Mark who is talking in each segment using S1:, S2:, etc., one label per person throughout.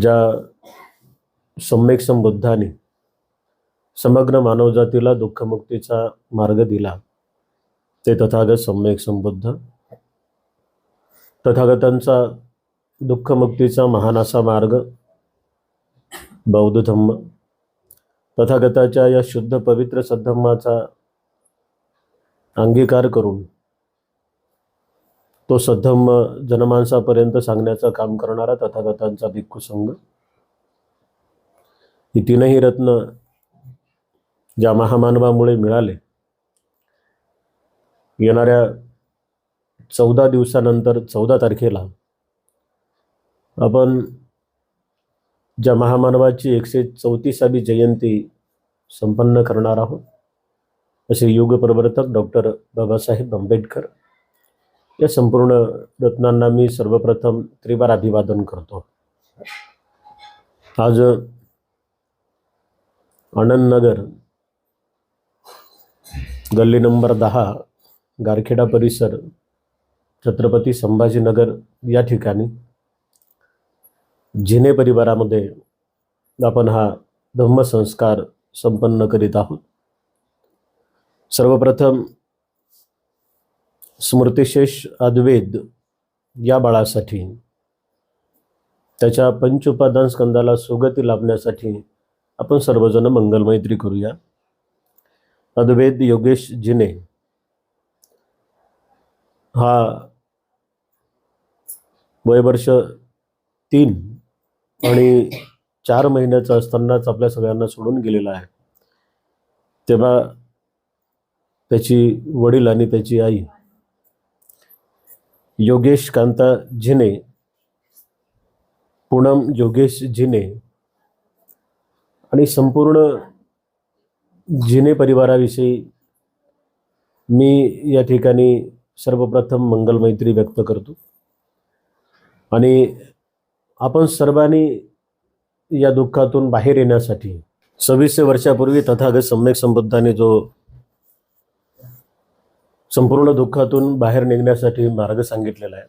S1: ज्या सम्यक संबुद्धाने समग्र मानवजातीला दुःखमुक्तीचा मार्ग दिला ते तथागत सम्यक संबुद्ध. तथागतांचा दुःखमुक्तीचा महान असा मार्ग बौद्ध धम्म. तथागताच्या या शुद्ध पवित्र सद्धम्माचा अंगीकार करून तो सद्धम जनमानसापर्यंत सांगण्याचं काम करणारा तथागतांचा भिक्खू संघ. ही तीनही रत्न ज्या महामानवामुळे मिळाले येणाऱ्या चौदा दिवसानंतर चौदा तारखेला आपण ज्या महामानवाची एकशे चौतीसावी जयंती संपन्न करणार आहोत असे युग प्रवर्तक डॉक्टर बाबासाहेब आंबेडकर या संपूर्ण रत्नांना मी सर्वप्रथम त्रिवार अभिवादन करतो. आज आनंदनगर गल्ली नंबर दहा गारखेडा परिसर छत्रपती संभाजीनगर या ठिकाणी झिने परिवारामध्ये आपण हा धम्मसंस्कार संपन्न करीत आहोत. सर्वप्रथम स्मृतिशेष अद्वेद या बाळासाठी त्याच्या पंचउपादान स्कंदाला सुगती लाभण्यासाठी आपण सर्वजण मंगलमैत्री करूया. अद्वैत योगेश जिने हा वयवर्ष तीन आणि चार महिन्याचा असतानाच आपल्या सगळ्यांना सोडून गेलेला आहे. तेव्हा त्याची वडील आणि त्याची आई योगेश कांता झिने पूनम योगेश झिने आणि संपूर्ण झिने परिवाराविषयी मी या ठिकाणी सर्वप्रथम मंगलमैत्री व्यक्त करतो. आणि आपण सर्वांनी या दुःखातून बाहेर येण्यासाठी सव्वीसशे वर्षापूर्वी तथागत सम्यक संबुद्धाने जो संपूर्ण दुःखातून बाहेर निघण्यासाठी मार्ग सांगितलेला आहे.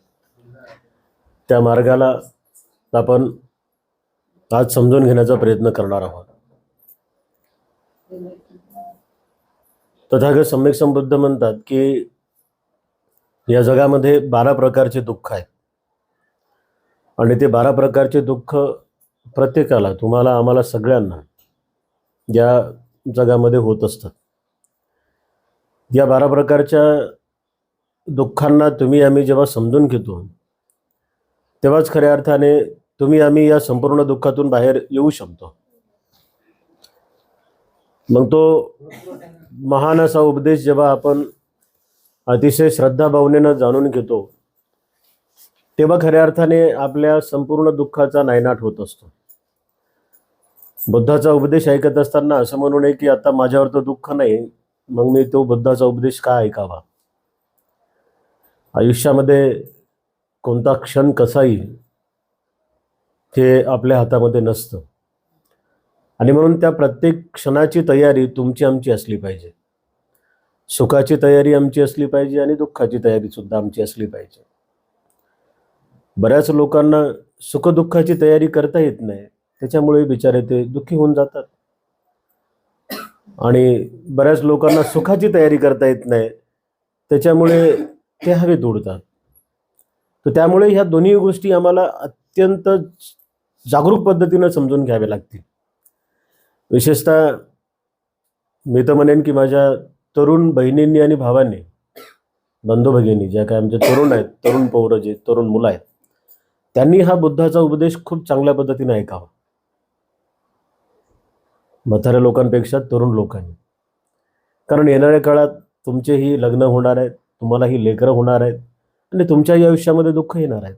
S1: त्या मार्गाला आपण आज समजून घेण्याचा प्रयत्न करणार आहोत. तथागत सम्यक संबुद्ध म्हणतात की या जगामध्ये बारा प्रकारचे दुःख आहेत. आणि ते बारा प्रकारचे दुःख प्रत्येकाला तुम्हाला आम्हाला सगळ्यांना या जगामध्ये होत असतात. या बारा प्रकारच्या दुःखांना तुम्ही आम्ही जेव्हा समजून घेतो तेव्हाच खऱ्या अर्थाने तुम्ही आम्ही या संपूर्ण दुःखातून बाहेर येऊ शकतो. मग तो महान असा उपदेश जेव्हा आपण अतिशय श्रद्धाभावनेनं जाणून घेतो तेव्हा खऱ्या अर्थाने आपल्या संपूर्ण दुःखाचा नायनाट होत असतो. बुद्धाचा उपदेश ऐकत असताना असं म्हणू नये की आता माझ्यावर तर दुःख नाही मग मी तो बुद्धाचा उपदेश का ऐकावा? आयुष्यामध्ये कोणता क्षण कसा येईल ते आपल्या हातामध्ये नसतं. आणि म्हणून त्या प्रत्येक क्षणाची तयारी तुमची आमची असली पाहिजे. सुखाची तयारी आमची असली पाहिजे आणि दुःखाची तयारी सुद्धा आमची असली पाहिजे. बऱ्याच लोकांना सुखदुःखाची तयारी करता येत नाही. त्याच्यामुळे बिचारे ते दुःखी होऊन जातात. आणि बऱ्याच लोकांना सुखाची तयारी करता येत नाही त्याच्यामुळे ते हवेत उडतात. तर त्यामुळे ह्या दोन्ही गोष्टी आम्हाला अत्यंत जागरूक पद्धतीनं समजून घ्याव्या लागतील. विशेषतः मी तर म्हणेन की माझ्या तरुण बहिणींनी आणि भावांनी बंधू भगिनी ज्या काय आमच्या तरुण आहेत तरुण पौरं जे तरुण मुलं आहेत त्यांनी हा बुद्धाचा उपदेश खूप चांगल्या पद्धतीने ऐकावा. म्हाताऱ्या लोकांपेक्षा तरुण लोकांनी कारण येणाऱ्या काळात तुमचेही लग्न होणार आहेत तुम्हालाही लेकरं होणार आहेत आणि तुमच्याही आयुष्यामध्ये दुःख येणार आहेत.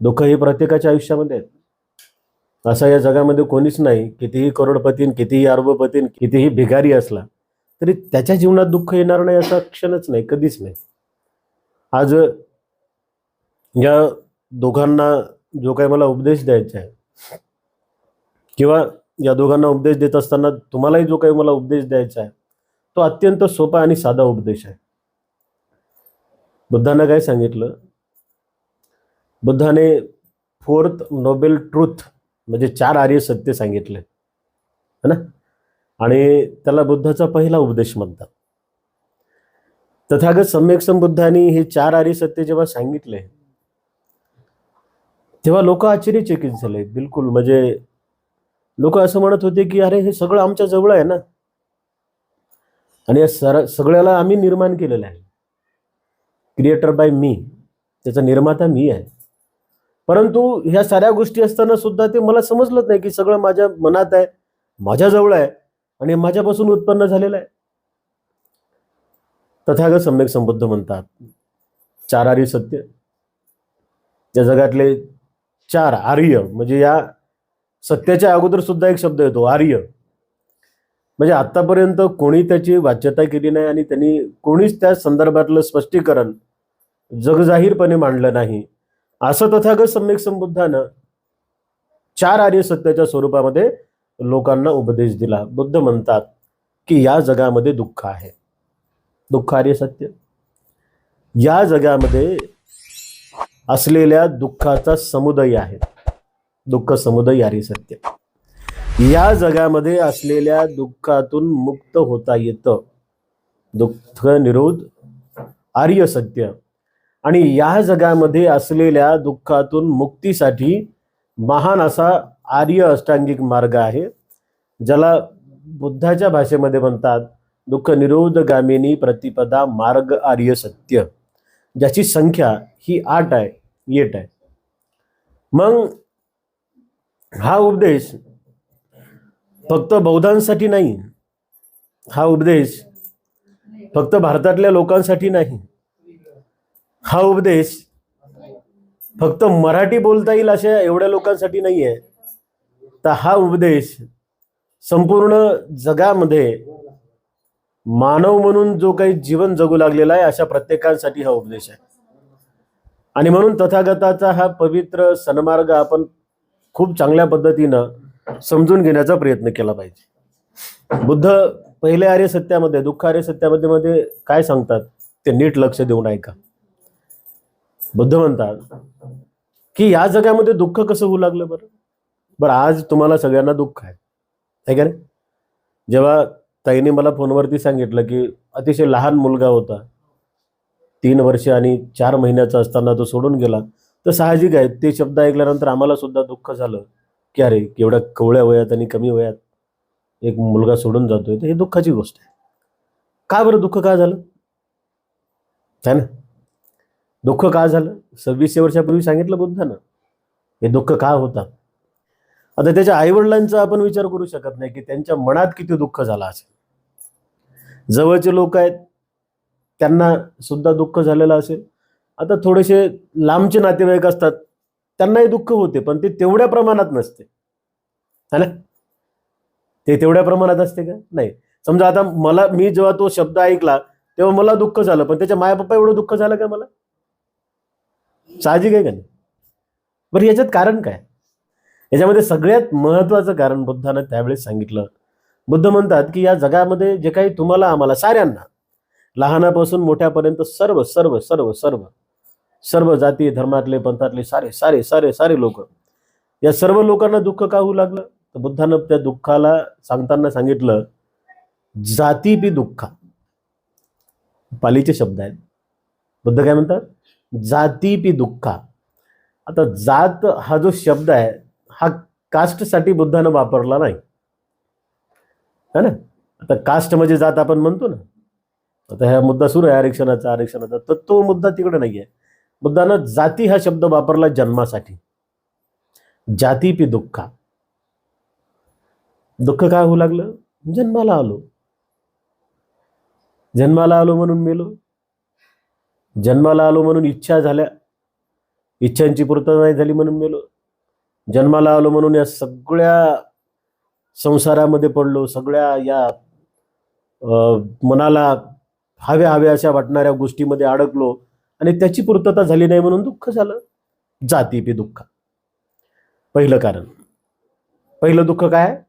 S1: दुःख ही प्रत्येकाच्या आयुष्यामध्ये आहेत. असा या जगामध्ये कोणीच नाही कितीही करोडपतीन कितीही अर्बपतीन कितीही भिकारी असला तरी त्याच्या जीवनात दुःख येणार नाही असा क्षणच नाही कधीच नाही. आज या दोघांना जो काही मला उपदेश द्यायचा आहे किंवा या दोघांना उपदेश देत असताना तुम्हालाही जो काही मला उपदेश द्यायचा आहे तो अत्यंत सोपा आणि साधा उपदेश आहे. बुद्धानं काय सांगितलं? बुद्धाने फोर्थ नोबेल ट्रूथ म्हणजे चार आर्य सत्य सांगितले है ना? आणि त्याला बुद्धाचा पहिला उपदेश म्हणतात. तथागत सम्यक संबुद्धांनी हे चार आर्य सत्य जेव्हा सांगितले तेव्हा लोक आश्चर्यचकित झाले बिलकुल. म्हणजे लोक असं म्हणत होते की अरे हे सगळं आमच्या जवळ आहे ना. आणि या सर सगळ्याला आम्ही निर्माण केलेलं आहे. क्रिएटर बाय मी त्याचा निर्माता मी आहे. परंतु ह्या साऱ्या गोष्टी असताना सुद्धा ते मला समजलंच नाही की सगळं माझ्या मनात आहे माझ्याजवळ आहे आणि माझ्यापासून उत्पन्न झालेलं आहे. तथागत सम्यक संबुद्ध म्हणतात चार आर्य सत्य. या जगातले चार आर्य म्हणजे या सत्याच्या अगोदर सुद्धा एक शब्द येतो आर्य. म्हणजे आतापर्यंत कोणी त्याची वाच्यता केली नाही आणि त्यांनी कोणीच त्या संदर्भातलं स्पष्टीकरण जगजाहीरपणे मांडलं नाही. असं तथागत सम्यक संबुद्धानं चार आर्य सत्याच्या स्वरूपामध्ये लोकांना उपदेश दिला. बुद्ध म्हणतात की या जगामध्ये दुःख आहे. दुःख आर्य सत्य. या जगामध्ये असलेल्या दुःखाचा समुदाय आहे. दुःख समुदय आर्य सत्य. या जगामध्ये असलेल्या दुःखातून मुक्त होता येतं. दुःख निरोध आर्य सत्य. आणि या जगामध्ये असलेल्या दुःखातून मुक्तीसाठी महान असा आर्य अष्टांगिक मार्ग आहे ज्याला बुद्धाच्या भाषेमध्ये म्हणतात दुःख निरोधगामिनी प्रतिपदा मार्ग आर्य सत्य. ज्याची संख्या ही आठ आहे येट आहे. मग हा उपदेश फक्त बौद्धांसाठी नाही हा उपदेश फक्त भारतातल्या लोकांसाठी नाही. हा उपदेश फक्त मराठी बोलता येईल अशा एवढ्या लोकांसाठी नाही आहे तर हा उपदेश संपूर्ण जगामध्ये मानव म्हणून जो काही जीवन जगू लागलेला आहे अशा प्रत्येकांसाठी हा उपदेश आहे. आणि म्हणून तथागताचा हा पवित्र सन्मार्ग आपण खूप चांगल्या पद्धतीनं समजून घेण्याचा प्रयत्न केला पाहिजे. बुद्ध पहिल्या आर्य सत्यामध्ये दुःख आर्य सत्यामध्ये मध्ये काय सांगतात? ते नीट लक्ष देऊन ऐका. बुद्ध म्हणतात की या जगामध्ये दुःख कसं होऊ लागलं बरं? बरं आज तुम्हाला सगळ्यांना दुःख आहे. है का नाही जेव्हा ताईने मला फोनवरती सांगितलं की अतिशय लहान मुलगा होता. तीन वर्ष आणि चार महिन्याचा असताना तो सोडून गेला. तर साहजिक आहे. ते शब्द ऐकल्यानंतर आम्हाला सुद्धा दुःख झालं. की अरे एवढ्या कवळ्या वयात आणि कमी वयात एक मुलगा सोडून जातोय. तर हे दुःखाची गोष्ट आहे. का बरं दुःख का झालं? है ना? दुःख का झालं? सव्वीसशे वर्षापूर्वी सांगितलं बुद्धानं. हे दुःख का होता? आता त्याच्या आईवडिलांचा आपण विचार करू शकत नाही की त्यांच्या मनात किती दुःख झालं असेल. जवळचे लोक आहेत त्यांना सुद्धा दुःख झालेलं असेल. आता थोडेसे लांबचे नातेवाईक असतात त्यांनाही दुःख होते पण ते तेवढ्या प्रमाणात नसते. है ना ते तेवढ्या प्रमाणात असते का? नाही. समजा आता मला मी जेव्हा तो शब्द ऐकला तेव्हा मला दुःख झालं पण त्याच्या माया पप्पा एवढं दुःख झालं का मला? साहजिक आहे का नाही? बरं याच्यात कारण काय? याच्यामध्ये सगळ्यात महत्वाचं कारण बुद्धानं त्यावेळेस सांगितलं. बुद्ध म्हणतात की या जगामध्ये जे काही तुम्हाला आम्हाला साऱ्यांना लहानापासून मोठ्यापर्यंत सर्व सर्व सर्व सर्व सर्व जाती धर्मातले पंथातले सारे सारे सारे सारे लोक. या सर्व लोकांना दुःख का होऊ लागलं? तर बुद्धानं त्या दुःखाला सांगताना सांगितलं जाती दुःखा. पालीचे शब्द आहेत. बुद्ध काय म्हणतात? जाती पी दुःखा. आता जात हा जो शब्द आहे हा कास्टसाठी बुद्धानं वापरला नाही. है ना? आता कास्ट म्हणजे जात आपण म्हणतो ना. आता ह्या मुद्दा सुरू आहे आरक्षणाचा आरक्षणाचा. तर तो मुद्दा तिकडे नाही आहे बुद्धानं जाती हा शब्द वापरला जन्मासाठी. जाती पी दुःखा. दुःख काय होऊ लागलं? जन्माला आलो. जन्माला आलो म्हणून मेलो. जन्माला आलो म्हणून इच्छा झाल्या. इच्छांची पूर्तता नाही झाली म्हणून मेलो. जन्माला आलो म्हणून या सगळ्या संसारामध्ये पडलो. सगळ्या या मनाला हव्या हव्या अशा वाटणाऱ्या गोष्टीमध्ये अडकलो. आणि त्याची पूर्तता झाली नाही म्हणून दुःख झालं. जाती पी दुःख. पहिलं कारण. पहिलं दुःख काय?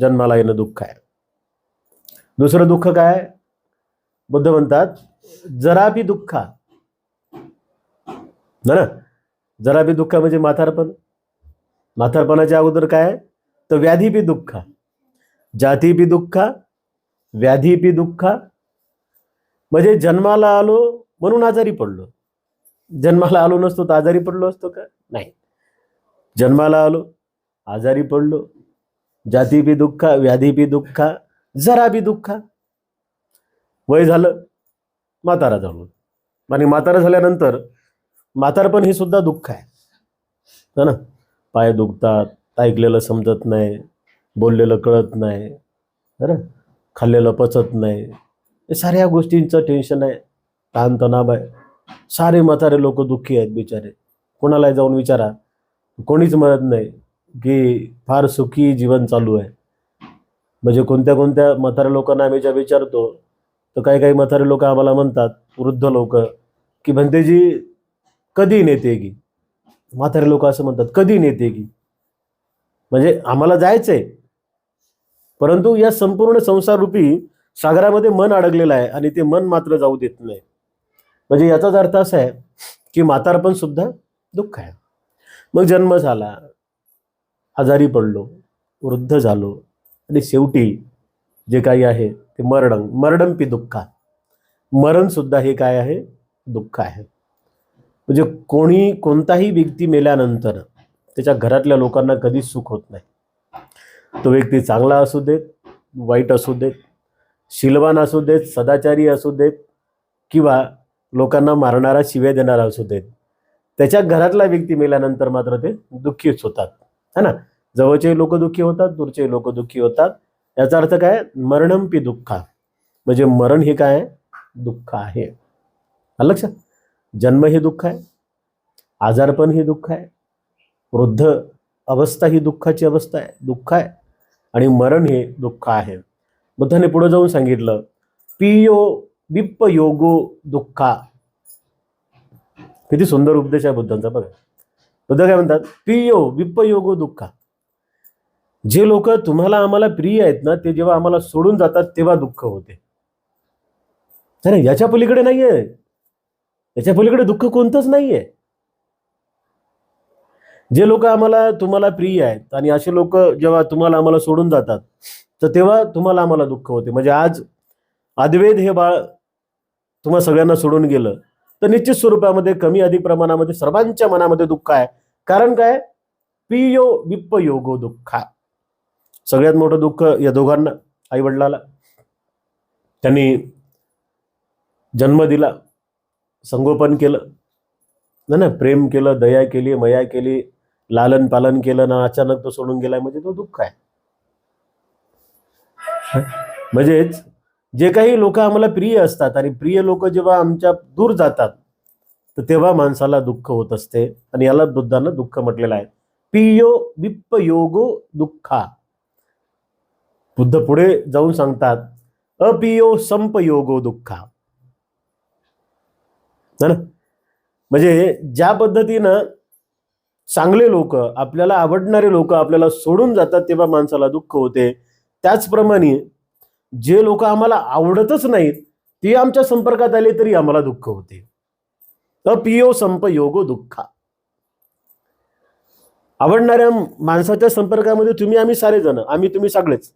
S1: जन्माला येणं दुःख आहे. दुसरं दुःख काय? बुद्ध म्हणतात जरा बी ना? जराबी जरा बी दुःख म्हणजे म्हातारपण. म्हातारपणाच्या अगोदर काय? तर व्याधी पी दुःख. जातीपी दुःख व्याधीपी दुःख. म्हणजे जन्माला आलो म्हणून आजारी पडलो. जन्माला आलो नसतो तर आजारी पडलो असतो का? नाही. जन्माला आलो आजारी पडलो. जातीपी दुःख व्याधीपी दुःख जरा बी दुःख. वय झालं म्हातारा झालो. आणि म्हातारा झाल्यानंतर म्हातारपण हे सुद्धा दुःख आहे. है ना? पाय दुखतात ऐकलेलं समजत नाही बोललेलं कळत नाही. है ना? खाल्लेलं पचत नाही. या साऱ्या गोष्टींचं टेन्शन आहे. ताणतणाव आहे सारे म्हातारे लोक दुःखी आहेत बिचारे. कोणाला जाऊन विचारा. कोणीच म्हणत नाही की फार सुखी जीवन चालू आहे. म्हणजे कोणत्या कोणत्या म्हाताऱ्या लोकांना आम्ही ज्या विचारतो तर काही काही म्हातारे लोक आम्हाला म्हणतात वृद्ध लोक की भंतेजी कधी नेते की? म्हातारे लोक असं म्हणतात कधी नेते की? म्हणजे आम्हाला जायचंय. परंतु या संपूर्ण संसाररूपी सागरामध्ये मन अडकलेलं आहे आणि ते मन मात्र जाऊ देत नाही. म्हणजे याचाच अर्थ असा आहे की म्हातारपण सुद्धा दुःख आहे. मग जन्म झाला आजारी पडलो वृद्ध झालो आणि शेवटी जे काही आहे ते मरण मरडंपी दुःखा. मरणसुद्धा हे काय आहे? दुःख आहे. म्हणजे कोणी कोणताही व्यक्ती मेल्यानंतर त्याच्या घरातल्या लोकांना कधीच सुख होत नाही. तो व्यक्ती चांगला असू देत वाईट असू देत शिलवान असू देत सदाचारी असू देत किंवा लोकांना मारणारा शिव्या देणारा असू देत. त्याच्या घरातला व्यक्ती मेल्यानंतर मात्र ते दुःखीच होतात. है ना? जवळचे लोक दुःखी होतात दूरचे लोक दुःखी होतात. याचा अर्थ काय? मरणंपी दुःखा. म्हणजे मरण हे काय? दुःख आहे. आलं लक्षात? जन्म हे दुःख आहे. आजारपण हे दुःख आहे. वृद्ध अवस्था ही दुःखाची अवस्था आहे. दुःख आहे. आणि मरण हे दुःख आहे. बुद्धाने पुढे जाऊन सांगितलं पियो विप्प योगो दुःखा. किती सुंदर उपदेश आहे बुद्धांचा बघा. बुद्ध काय म्हणतात? पियो विप्प योगो दुःखा. जे लोक तुम्हाला आम्हाला प्रिय आहेत ना ते जेव्हा आम्हाला सोडून जातात तेव्हा दुःख होते. नाही याच्या पलीकडे नाहीये. याच्या पलीकडे दुःख कोणतंच नाहीये. जे लोक आम्हाला तुम्हाला प्रिय आहेत आणि असे लोक जेव्हा तुम्हाला आम्हाला सोडून जातात तर तेव्हा तुम्हाला आम्हाला दुःख होते. म्हणजे आज अद्वैत हे बाळ तुम्हा सगळ्यांना सोडून गेलं तर निश्चित स्वरूपामध्ये कमी अधिक प्रमाणामध्ये सर्वांच्या मनामध्ये दुःख आहे. कारण काय? पियो विप्प योगो दुःखा. सगळ्यात मोठं दुःख या दोघांना आई वडिलाला त्यांनी जन्म दिला संगोपन केलं. ना ना प्रेम केलं दया केली मया केली लालन पालन केलं ना अचानक तो सोडून गेलाय म्हणजे तो दुःख आहे. म्हणजेच जे काही लोक आम्हाला प्रिय असतात आणि प्रिय लोक जेव्हा आमच्या दूर जातात तर तेव्हा माणसाला दुःख होत असते आणि याला बुद्धानं दुःख म्हटलेलं आहे. पियो विप्प योगो दुःखा. बुद्ध पुढे जाऊन सांगतात अपियो संपयोगो दुःखा. ना? म्हणजे ज्या पद्धतीनं चांगले लोक आपल्याला आवडणारे लोक आपल्याला सोडून जातात तेव्हा माणसाला दुःख होते. त्याचप्रमाणे जे लोक आम्हाला आवडतच नाहीत ते आमच्या संपर्कात आले तरी आम्हाला दुःख होते. अपियो संपयोगो दुःखा. आवडणाऱ्या माणसाच्या संपर्कामध्ये तुम्ही आम्ही सारे जण आम्ही तुम्ही सगळेच.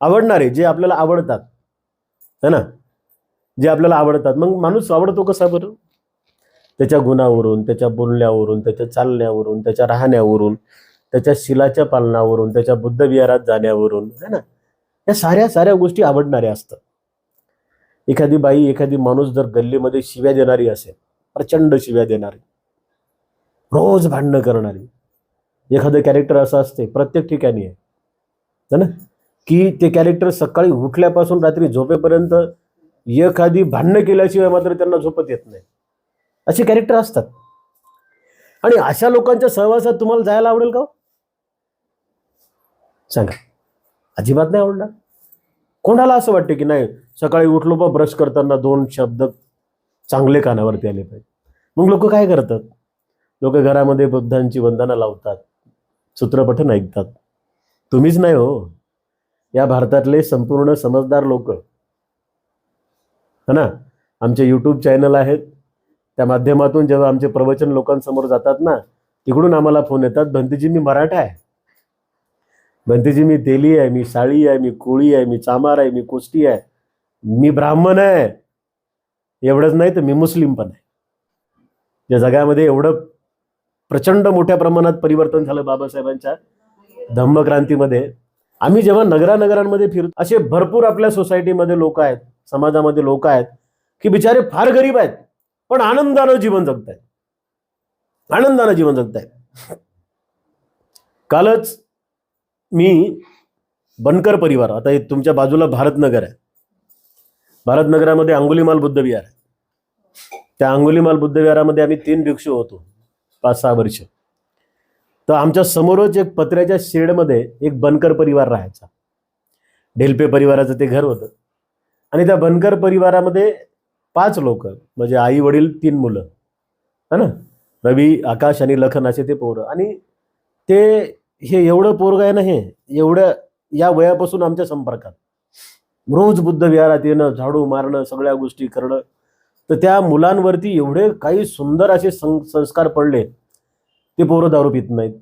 S1: आवडणारे जे आपल्याला आवडतात है ना? जे आपल्याला आवडतात. मग माणूस आवडतो कसा बरं? त्याच्या गुणावरून त्याच्या बोलण्यावरून त्याच्या चालण्यावरून त्याच्या राहण्यावरून त्याच्या शिलाच्या पालनावरून त्याच्या बुद्धविहारात जाण्यावरून है ना? या साऱ्या साऱ्या गोष्टी आवडणाऱ्या असतात. एखादी बाई एखादी माणूस जर गल्लीमध्ये शिव्या देणारी असेल प्रचंड शिव्या देणारी रोज भांडणं करणारी एखादं कॅरेक्टर असं असते प्रत्येक ठिकाणी आहे. ना? की ते कॅरेक्टर सकाळी उठल्यापासून रात्री झोपेपर्यंत एखादी भांडणं केल्याशिवाय मात्र त्यांना झोपत येत नाही. असे कॅरेक्टर असतात. आणि अशा लोकांच्या सहवासात तुम्हाला जायला आवडेल का हो? सांगा. अजिबात नाही आवडणार कोणाला असं वाटते की नाही सकाळी उठलो बा ब्रश करताना दोन शब्द चांगले कानावरती आले पाहिजे. मग लोक काय करतात? लोक घरामध्ये बुद्धांची वंदना लावतात सूत्रपठन ऐकतात. तुम्हीच नाही हो. या भारतातले संपूर्ण समजदार लोक. है ना? आमचे यूट्यूब चॅनल आहेत. त्या माध्यमातून जेव्हा आमचे प्रवचन लोकांसमोर जातात ना तिकडून आम्हाला फोन येतात. भंतीजी मी मराठा आहे. भंतीजी मी तेली आहे मी साळी आहे मी कोळी आहे मी चामार आहे मी कोष्टी आहे मी ब्राह्मण आहे एवढंच नाही तर मी मुस्लिम पण आहे या जगामध्ये एवढं प्रचंड मोठ्या प्रमाणात परिवर्तन झालं बाबासाहेबांच्या धम्मक्रांतीमध्ये आम्ही जेव्हा नगरानगरांमध्ये फिरतो असे भरपूर आपल्या सोसायटीमध्ये लोक आहेत समाजामध्ये लोक आहेत की बिचारे फार गरीब आहेत पण आनंदानं जीवन जगतायत आनंदानं जीवन जगतायत कालच मी बनकर परिवार आता हे तुमच्या बाजूला भारतनगर आहे. भारतनगरामध्ये अंगुलीमाल बुद्ध विहार आहे. त्या अंगुलीमाल बुद्धविहारामध्ये आम्ही तीन भिक्षू होतो पाच सहा वर्ष. तर आमच्या समोरच एक पत्र्याच्या शेडमध्ये एक बनकर परिवार राहायचा. ढेलपे परिवाराचं ते घर होतं. आणि त्या बनकर परिवारामध्ये पाच लोक म्हणजे आई वडील तीन मुलं. है ना? रवी आकाश आणि लखन असे ते पोरं. आणि ते हे एवढं पोरग आहे ना हे एवढं या वयापासून आमच्या संपर्कात. रोज बुद्ध विहारात येणं झाडू मारणं सगळ्या गोष्टी करणं. तर त्या मुलांवरती एवढे काही सुंदर असे सं संस्कार पडले. ते पोरं दारू पित नाहीत.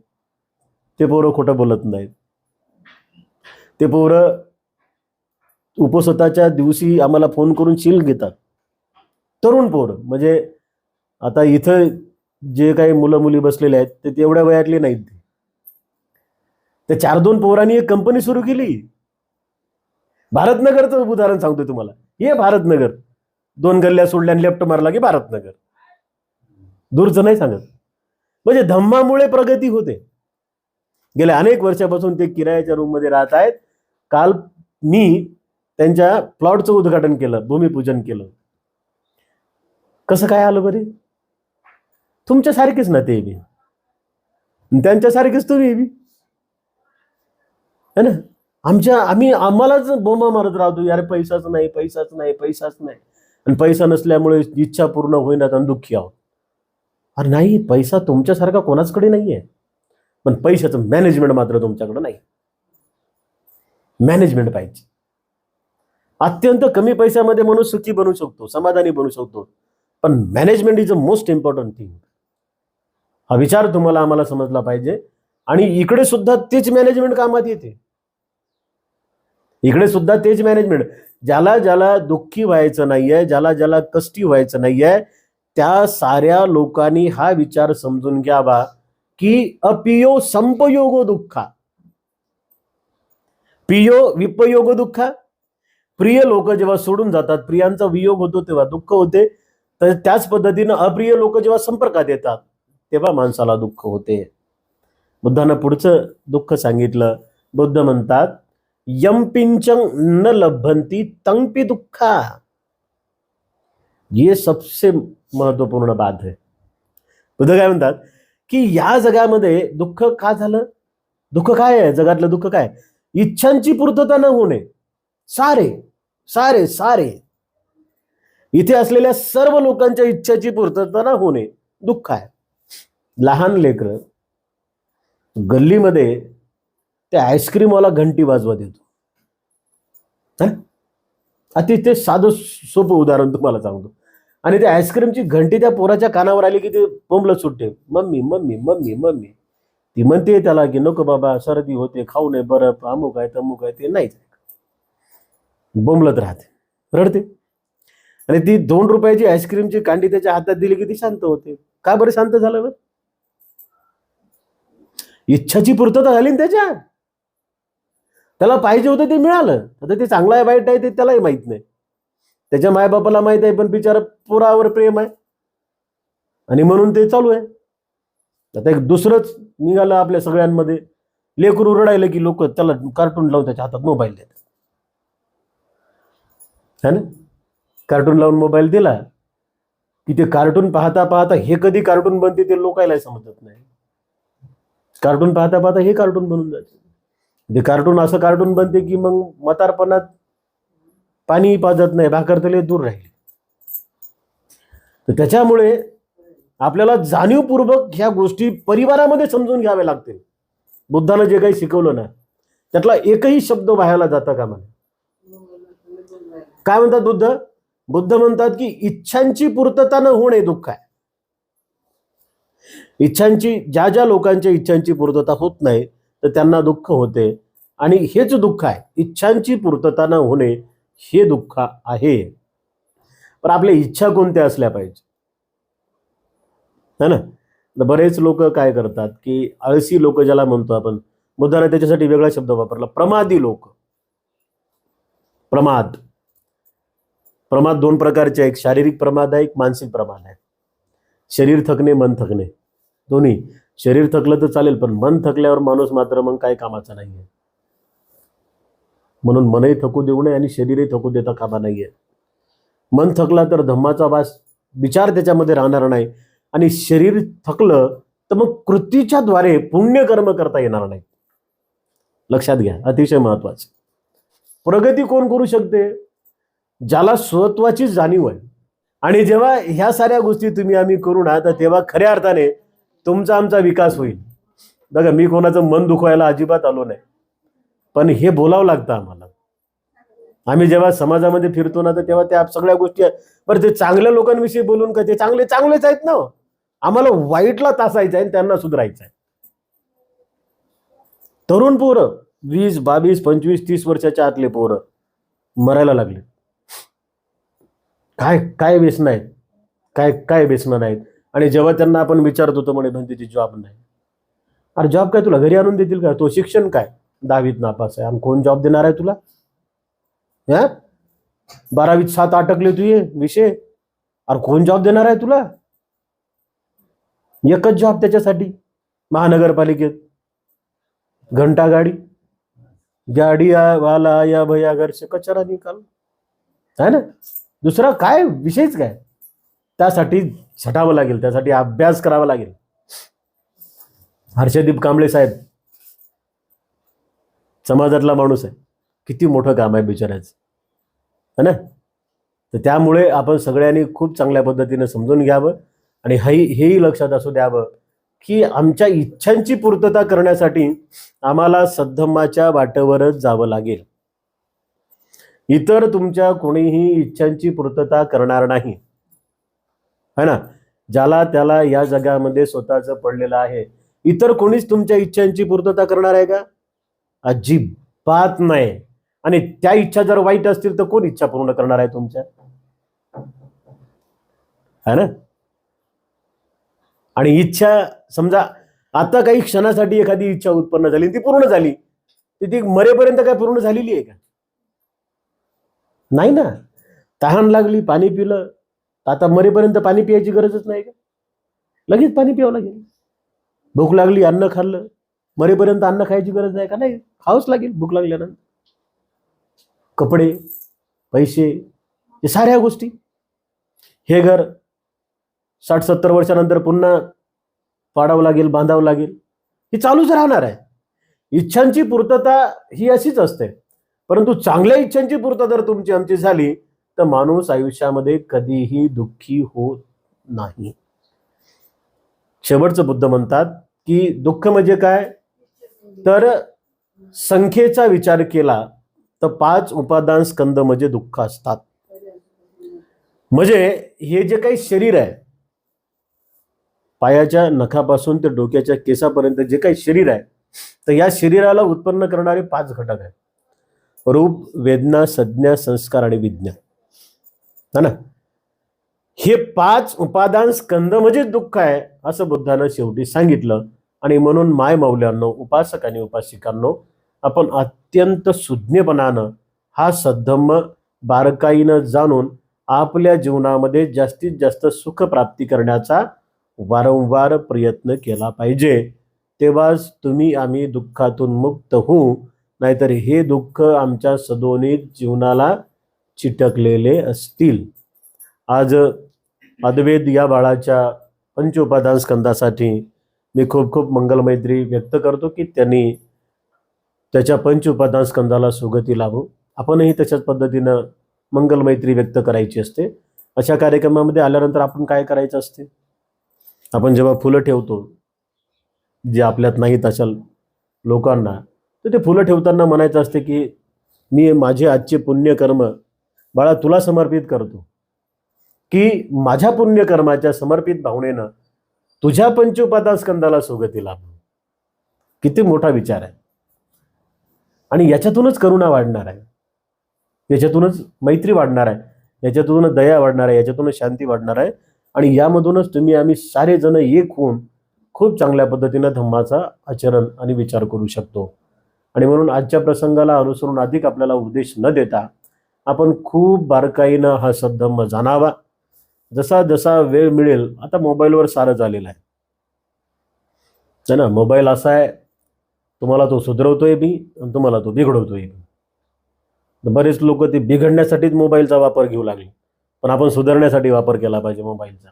S1: ते पोरं खोटं बोलत नाहीत. ते पोरं उपस्वताच्या दिवशी आम्हाला फोन करून शील घेतात. तरुण पोरं म्हणजे आता इथं जे काही मुलं मुली बसलेले आहेत ते तेवढ्या वयातले नाहीत. ते त्या चार दोन पोरांनी एक कंपनी सुरू केली. भारतनगरचं उदाहरण सांगतोय तुम्हाला. हे भारतनगर. दोन गल्ल्या सोडल्या लेफ्ट मारला की भारतनगर. दूरचं नाही सांगत. म्हणजे धम्मामुळे प्रगती होते. गेल्या अनेक वर्षापासून ते किरायाच्या रूममध्ये राहत आहेत. काल मी त्यांच्या प्लॉटचं उद्घाटन केलं भूमिपूजन केलं. कसं काय आलं बरे? तुमच्यासारखेच ना ते बी. त्यांच्यासारखेच तुम्ही बी. है ना? आमच्या आम्ही आम्हालाच बोंबा मारत राहतो यार पैसाच नाही पैसाच नाही पैसाच नाही. आणि पैसा नसल्यामुळे इच्छा पूर्ण होईनात आणि दुःखी आहोत. अरे नाही पैसा तुमच्यासारखा कोणाचकडे नाही आहे पण पैशाचं मॅनेजमेंट मात्र तुमच्याकडे नाही. मॅनेजमेंट पाहिजे. अत्यंत कमी पैशामध्ये माणूस सुखी बनू शकतो समाधानी बनू शकतो. पण management is a most important thing हा विचार तुम्हाला आम्हाला समजला पाहिजे. आणि इकडे सुद्धा तेच मॅनेजमेंट कामात येते. इकडे सुद्धा तेच मॅनेजमेंट ज्याला ज्याला दुःखी व्हायचं नाहीये ज्याला ज्याला कष्टी व्हायचं नाहीये त्या साऱ्या लोकांनी हा विचार समजून घ्यावा की अपियो संपयोगो दुःखा. पियो विपयोग दुःखा. प्रिय लोक जेव्हा सोडून जातात प्रियांचा वियोग होतो तेव्हा दुःख होते. तर त्याच पद्धतीनं अप्रिय लोक जेव्हा संपर्कात येतात तेव्हा माणसाला दुःख होते. बुद्धानं पुढचं दुःख सांगितलं. बुद्ध म्हणतात यमपिंचंग न लभंती तंगपी दुखा। ये सबसे महत्त्वपूर्ण बात है। बुद्ध काय म्हणतात की या जगामध्ये दुःख का झालं? दुःख काय आहे? जगातलं दुःख काय? इच्छांची पूर्तता न होणे. सारे सारे सारे. इथे असलेल्या सर्व लोकांच्या इच्छाची पूर्तता न होणे दुःख आहे. लहान लेकर गल्लीमध्ये ते आईस्क्रीमवाला घंटी वाजवत येतो अतिशय अति ते साधं सोपं उदाहरण तुम्हाला सांगतो. आणि त्या आईस्क्रीमची घंटी त्या पोराच्या कानावर आली की ते बोंबलत सुटते. Mummy mummy mummy mummy. ती म्हणते त्याला की नको बाबा सर्दी होते खाऊ नये बरं अमुक आहे तमुक आहे ते नाहीच बोंबलत राहते. रडते. आणि ती दोन रुपयाची आईस्क्रीमची कांडी त्याच्या हातात दिली की ती शांत होते. का बरं शांत झालं बरं? इच्छाची पूर्तता झाली ना त्याच्या त्याला पाहिजे होतं ते मिळालं. आता ते चांगलं आहे वाईट आहे ते त्यालाही माहीत नाही. त्याच्या मायबापाला माहीत आहे पण बिचारा पुरावर प्रेम आहे. आणि म्हणून ते चालू आहे. आता एक दुसरंच निघालं आपल्या सगळ्यांमध्ये. लेकरू उरडायला की लोक त्याला कार्टून लावून त्याच्या हातात मोबाईल देतात. है ना? कार्टून लावून मोबाईल दिला की ते कार्टून पाहता पाहता हे कधी कार्टून बनते ते लोकायला समजत नाही. कार्टून पाहता पाहता हे कार्टून बनून जाते. ते कार्टून असं कार्टून बनते की मग म्हातारपणात पाणी पाजत नाही भाकर तले दूर राहील. तर त्याच्यामुळे आपल्याला जाणीवपूर्वक ह्या गोष्टी परिवारामध्ये समजून घ्याव्या लागतील बुद्धानं जे काही शिकवलं ना त्यातला एकही शब्द व्हायला जाता का मला काय म्हणतात बुद्ध? बुद्ध म्हणतात की इच्छांची पूर्तता न होणे दुःख आहे. इच्छांची ज्या ज्या लोकांच्या इच्छांची पूर्तता होत नाही तर त्यांना दुःख होते. आणि हेच दुःख आहे. इच्छांची पूर्तता न होणे हे दुःख आहे. पण आपल्या इच्छा कोणत्या असल्या पाहिजे? है ना? बरेच लोक काय करतात की आळसी लोक ज्याला म्हणतो आपण मुद्दाने त्याच्यासाठी वेगळा शब्द वापरला प्रमादी लोक. प्रमाद. प्रमाद दोन प्रकारचे एक शारीरिक प्रमाद आहे एक मानसिक प्रमाद आहे. शरीर थकणे मन थकणे. दोन्ही. शरीर थकलं तर चालेल पण मन थकल्यावर माणूस मात्र मग काय कामाचा नाही आहे म्हणून मनही थकू देऊ नये आणि शरीरही थकू देता कामा नाहीये. मन थकला तर धम्माचा वास विचार त्याच्यामध्ये राहणार नाही. आणि शरीर थकलं तर मग कृतीच्या द्वारे पुण्यकर्म करता येणार नाही. लक्षात घ्या अतिशय महत्वाचं. प्रगती कोण करू शकते? ज्याला स्वत्वाची जाणीव आहे. आणि जेव्हा ह्या साऱ्या गोष्टी तुम्ही आम्ही करू ना तर तेव्हा खऱ्या अर्थाने तुमचा आमचा विकास होईल. बघा मी कोणाचं मन दुखवायला अजिबात आलो नाही. पण हे बोलावं लागतं आम्हाला. आम्ही जेव्हा समाजामध्ये फिरतो ना तर तेव्हा त्या सगळ्या गोष्टी आहेत. बरं ते चांगल्या लोकांविषयी बोलून का ते चांगले चांगलेच आहेत ना हो. आम्हाला वाईटला तासायचं आहे आणि त्यांना सुधारायचं आहे. तरुण पोरं वीस बावीस पंचवीस तीस वर्षाच्या आतले पोरं मरायला लागले. काय काय व्यसन आहेत? काय काय व्यसन नाहीत आणि जेव्हा त्यांना आपण विचारत होतो म्हणे म्हणते जॉब नाही. अरे जॉब काय तुला घरी आणून देतील का? तो शिक्षण काय? दहावीत नापास आहे. आणि कोण जॉब देणार आहे तुला? हा? बारावीत सात अटकले तू ये विषय. अरे कोण जॉब देणार आहे तुला? एकच जॉब त्याच्यासाठी महानगरपालिकेत. घंटा गाडी. गाडी वाला या भैया घर से कचरा निकाल. है ना? दुसरा काय? विषयच काय? त्यासाठी झटावं लागेल त्यासाठी अभ्यास करावा लागेल. हर्षदीप कांबळे साहेब समाजातला माणूस आहे. किती मोठं काम आहे बिचारायचं है ना? तर त्यामुळे आपण सगळ्यांनी खूप चांगल्या पद्धतीने समजून घ्यावं आणि हेही हेही लक्षात असू द्यावं की आमच्या इच्छांची पूर्तता करण्यासाठी आम्हाला सद्धम्माच्या वाटेवरच जावं लागेल. इतर तुमच्या कोणीही इच्छांची पूर्तता करणार नाही. है ना? ज्याला त्याला या जगामध्ये स्वतःचं पडलेलं आहे. इतर कोणीच तुमच्या इच्छांची पूर्तता करणार आहे का? अजिबात नाही. आणि त्या इच्छा जर वाईट असतील तर कोण इच्छा पूर्ण करणार आहे तुमच्या? है ना? आणि इच्छा समजा आता काही क्षणासाठी एखादी इच्छा उत्पन्न झाली ती पूर्ण झाली ती ती मरेपर्यंत काय पूर्ण झालेली आहे का? नाही ना. तहान लागली पाणी पिलं आता मरेपर्यंत पाणी प्यायची गरजच नाही का? लगेच पाणी प्यावं लागेल. भूक लागली अन्न खाल्लं. मरेपर्यंत अन्न खायची गरज नाही का? नाही खावंच लागेल भूक लागल्यानंतर. कपडे पैसे हे साऱ्या गोष्टी. हे घर साठ सत्तर वर्षानंतर पुन्हा पाडावं लागेल बांधावं लागेल. ही चालूच राहणार आहे. इच्छांची पूर्तता ही अशीच असते. परंतु चांगल्या इच्छांची पूर्तता जर तुमची आमची झाली तर माणूस आयुष्यामध्ये कधीही दुःखी होत नाही. शेवटचं बुद्ध म्हणतात की दुःख म्हणजे काय? तर संख्येचा विचार केला तर पाच उपादान स्कंद म्हणजे दुःख असतात. म्हणजे हे जे काही शरीर आहे पायाच्या नखापासून ते डोक्याच्या केसापर्यंत जे काही शरीर आहे तर या शरीराला उत्पन्न करणारे पाच घटक आहेत. रूप वेदना संज्ञा संस्कार आणि विज्ञान. है ना? हे पाच उपादान स्कंद म्हणजे दुःख आहे असं बुद्धानं शेवटी सांगितलं. आणि म्हणून माय मौल्यांनो उपासक आणि उपासिकांनो आपण अत्यंत सुज्ञपणानं हा सद्धम्म बारकाईनं जाणून आपल्या जीवनामध्ये जास्तीत जास्त सुख प्राप्ती करण्याचा वारंवार प्रयत्न केला पाहिजे. तेव्हाच तुम्ही आम्ही दुःखातून मुक्त होऊ नाहीतर हे दुःख आमच्या सदोनित जीवनाला चिटकलेले असतील. आज अद्वैत या बाळाच्या पंचोपादान स्कंदासाठी मी खूप खूप मंगलमैत्री व्यक्त करतो की त्यांनी त्याच्या पंचोपादान स्कंदाला सुगती लाभो. आपणही तशाच पद्धतीनं मंगलमैत्री व्यक्त करायची असते. अशा कार्यक्रमामध्ये आल्यानंतर आपण काय करायचं असते? आपण जेव्हा फुलं ठेवतो जे आपल्यात नाहीत अशा लोकांना तर ते फुलं ठेवताना म्हणायचं असते की मी माझे आजचे पुण्यकर्म बाळा तुला समर्पित करतो. की माझ्या पुण्यकर्माच्या समर्पित भावनेनं तुझ्या पंचोपादान स्कंदाला सुगती लाभ किती मोठा विचार आहे. आणि याच्यातूनच करुणा वाढणार आहे. याच्यातूनच मैत्री वाढणार आहे. याच्यातूनच दया वाढणार आहे. याच्यातूनच शांती वाढणार आहे. आणि यामधूनच तुम्ही आम्ही सारेजण एक होऊन खूप चांगल्या पद्धतीनं धम्माचा आचरण आणि विचार करू शकतो. आणि म्हणून आजच्या प्रसंगाला अनुसरून अधिक आपल्याला उपदेश न देता आपण खूप बारकाईनं हा शब्द जाणावा. जसा जसा वेळ मिळेल आता मोबाईलवर सारं झालेलं आहे. है ना? मोबाईल असा आहे तुम्हाला तो सुधरवतोय बी आणि तुम्हाला तो बिघडवतोय बी. बरेच लोक ते बिघडण्यासाठीच मोबाईलचा वापर घेऊ लागले. पण आपण सुधारण्यासाठी वापर केला पाहिजे मोबाईलचा.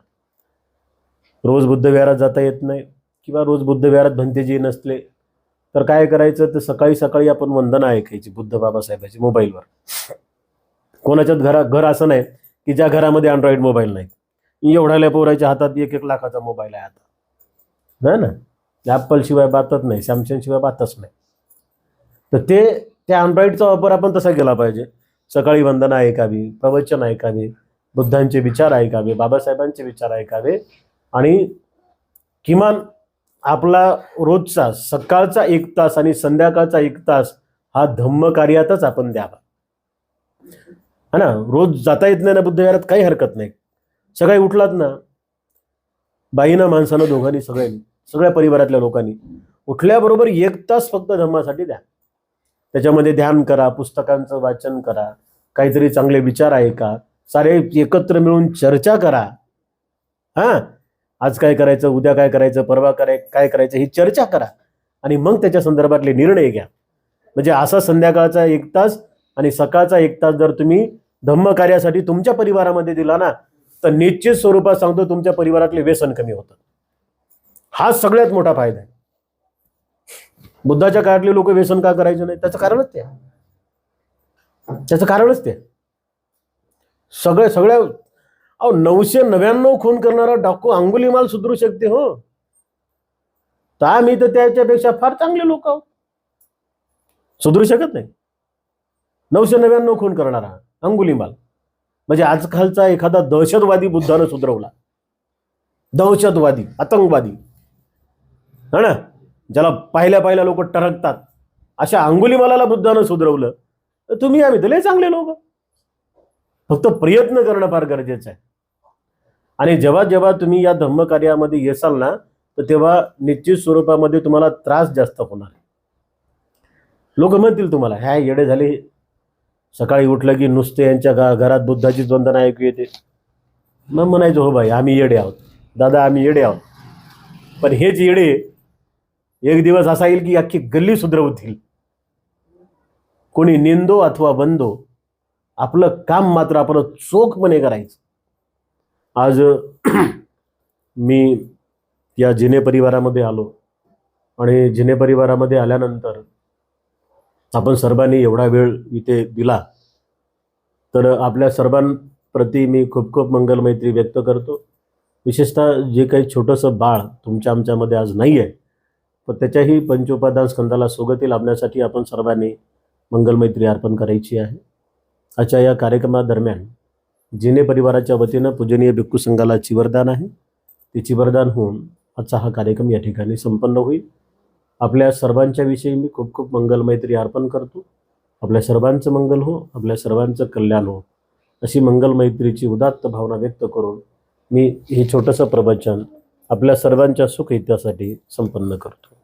S1: रोज बुद्धविहारात जाता येत नाही किंवा रोज बुद्धविहारात भंतेजी नसले तर काय करायचं? तर सकाळी सकाळी आपण वंदना ऐकायची बुद्ध बाबासाहेबाची मोबाईलवर. कोणाच्यात घरा घर असं नाही की ज्या घरामध्ये अँड्रॉइड मोबाईल नाही. एवढ्याल्या पोराच्या हातात एक एक लाखाचा मोबाईल आहे आता. नाही ना? ॲपल शिवाय बातच नाही सॅमसंग शिवाय बातच नाही. तर ते त्या अँड्रॉइडचा वापर आपण तसा केला पाहिजे. सकाळी वंदना ऐकावी प्रवचन ऐकावे बुद्धांचे विचार ऐकावे बाबासाहेबांचे विचार ऐकावे आणि किमान आपला रोजचा सकाळचा एक तास आणि संध्याकाळचा एक तास हा धम्म कार्यातच आपण द्यावा. हा ना? रोज जाता येत नाही ना बुद्धविहारात काही हरकत नाही. सकाळी उठलात ना बाईनं माणसानं दोघांनी सगळ्यांनी सगळ्या परिवारातल्या लोकांनी उठल्याबरोबर एक तास फक्त धम्मासाठी द्या. त्याच्यामध्ये ध्यान करा पुस्तकांचं वाचन करा काहीतरी चांगले विचार ऐका सारे एकत्र मिळून चर्चा करा. हां? आज काय करायचं उद्या काय करायचं परवा कराय काय करायचं ही चर्चा करा. आणि मग त्याच्या संदर्भातले निर्णय घ्या. म्हणजे असा संध्याकाळचा एक तास आणि सकाळचा एक तास जर तुम्ही धम्म कार्यासाठी तुमच्या परिवारामध्ये दिला ना तर निश्चित स्वरूपात सांगतो तुमच्या परिवारातले व्यसन कमी होतं. हा सगळ्यात मोठा फायदा आहे. बुद्धाच्या काळातले लोक व्यसन का करायचे नाही त्याचं कारणच ते त्याचं कारणच ते सगळ्या सगळ्या अहो नऊशे नव्याण्णव खून करणारा डाकू अंगुलीमाल सुधरू शकते हो. तर आम्ही तर त्याच्यापेक्षा फार चांगले लोक आहोत. सुधरू शकत नाही. नऊशे नव्याण्णव खून करणारा. अंगुलीमाल म्हणजे आजकालचा एखादा दहशतवादी बुद्धानं सुधरवला. दहशतवादी आतंकवादी. हा ना? ज्याला पाहिल्या पाहिल्या लोक टरकतात. अशा अंगुलीमालाला बुद्धानं सुधरवलं तर तुम्ही आम्ही तर लय चांगले लोक. फक्त प्रयत्न करणं फार गरजेचं आहे. आणि जेव्हा जेव्हा तुम्ही या धम्मकार्यामध्ये येसाल ना तर तेव्हा निश्चित स्वरूपामध्ये तुम्हाला त्रास जास्त होणार लोक म्हणतील तुम्हाला ह्या येडे झाले सकाळी उठलं की नुसते यांच्या घ- घरात बुद्धाची वंदना ऐकू येते. मग म्हणायचं हो भाई आम्ही येडे आहोत. दादा आम्ही येडे आहोत. पण हेच येडे एक दिवस असा येईल की अख्खी गल्ली सुधरवतील कोणी निंदो अथवा बंदो आपलं काम मात्र आपण चोखपणे करायचं. आज मी या जिने परिवारामध्ये आलो आणि जिने परिवारामध्ये आल्यानंतर आपण सर्वांनी एवढा वेळ इथे दिला. तर आपल्या सर्वांप्रती मी खूप खूप मंगलमैत्री व्यक्त करतो. विशेषतः जे काही छोटंसं बाळ तुमच्या आमच्यामध्ये आज नाही आहे पण त्याच्याही पंचोपादान स्कंदाला सोबती लाभण्यासाठी आपण सर्वांनी मंगलमैत्री अर्पण करायची आहे. आजच्या या कार्यक्रमादरम्यान जिने परिवाराच्या वतीनं पूजनीय भिक्खू संघाला चिवरदान आहे. ते चिवरदान होऊन आजचा हा कार्यक्रम या ठिकाणी संपन्न होईल. आपल्या सर्वांच्या विषयी मी खूप खूप मंगलमैत्री अर्पण करतो. आपल्या सर्वांचं मंगल हो आपल्या सर्वांचं कल्याण हो. अशी मंगलमैत्रीची उदात्त भावना व्यक्त करून मी हे छोटंसं प्रवचन आपल्या सर्वांच्या सुख हितासाठी संपन्न करतो.